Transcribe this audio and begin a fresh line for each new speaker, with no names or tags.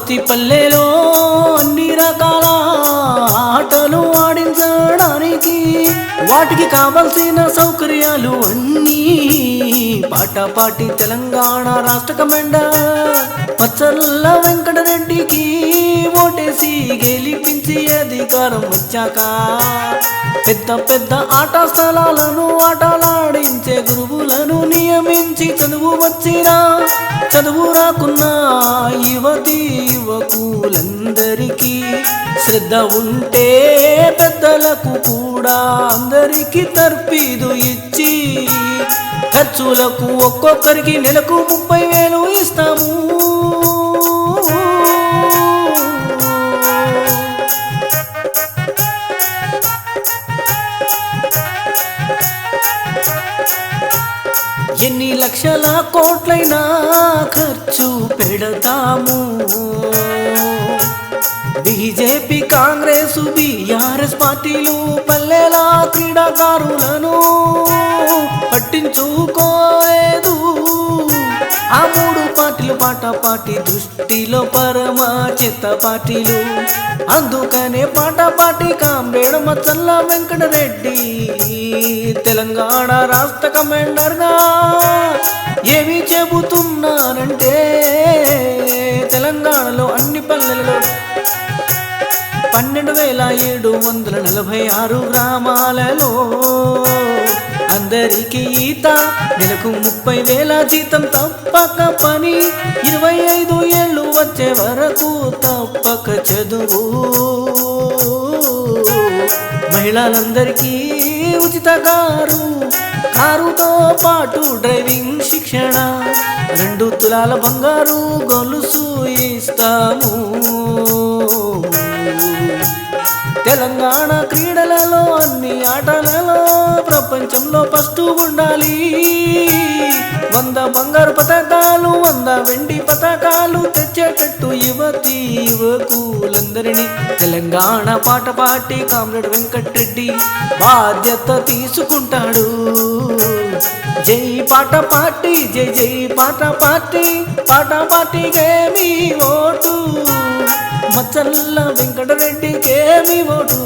ప్రతి పల్లెలో అన్ని రకాల ఆటలు ఆడించడానికి వాటికి కావలసిన సౌకర్యాలు అన్నీ పాట తెలంగాణ రాష్ట్ర కమాండర్. పచ్చల్ల వెంకటరెడ్డికి ఓటేసి గెలిపించి అధికారం వచ్చాక పెద్ద పెద్ద ఆట స్థలాలను ఆటలాడించే గురువులను నియమించి చదువు వచ్చిన చదువు రాకున్న యువతి యువకులందరికీ శ్రద్ధ ఉంటే పెద్దలకు కూడా అందరికీ తర్పీదు ఇచ్చి ఖర్చులకు ఒక్కొక్కరికి నెలకు ముప్పై వేలు ఇస్తాము. ఎన్ని లక్షల కోట్లైనా ఖర్చు పెడతాము. బీజేపీ కాంగ్రెస్ బీఆర్ఎస్ పార్టీలు పల్లెల క్రీడాకారులను పట్టించుకోలేదు. ఆ మూడు పార్టీలు పాట పాటి దృష్టిలో పరమ చెత్త పాటిలు. అందుకనే పాట పాటి కాంబేడ మచ్చల్ల వెంకటరెడ్డి తెలంగాణ రాష్ట్ర కమాండర్గా ఏమి చెబుతున్నానంటే తెలంగాణలో అన్ని పల్లెలలో పన్నెండు వేల ఏడు వందల నలభై ఆరు గ్రామాలలో అందరికీ ఈత. నెలకు ముప్పై వేల జీతం తప్పక పని. ఇరవై ఐదు ఏళ్ళు వచ్చే వరకు తప్పక చదువు. మహిళలందరికీ ఉచిత కారు కారుతో పాటు డ్రైవింగ్ శిక్షణ. రెండు తులాల బంగారు గొలుసు ఇస్తాము. తెలంగాణ క్రీడలలో అన్ని ఆటలలో ప్రపంచంలో ఫస్ట్ ఉండాలి. వంద బంగారు పథకాలు వంద వెండి పథకాలు తెచ్చేటట్టు యువతి యువకులందరినీ తెలంగాణ పాట పాటి కామ్రేడ్ వెంకట్రెడ్డి బాధ్యత తీసుకుంటాడు. జై పాట పాటి జై జై పాట పాటి పాట పాటికేమి ఓటు. మచ్చల్ల వెంకటరెడ్డికేమి ఓటు.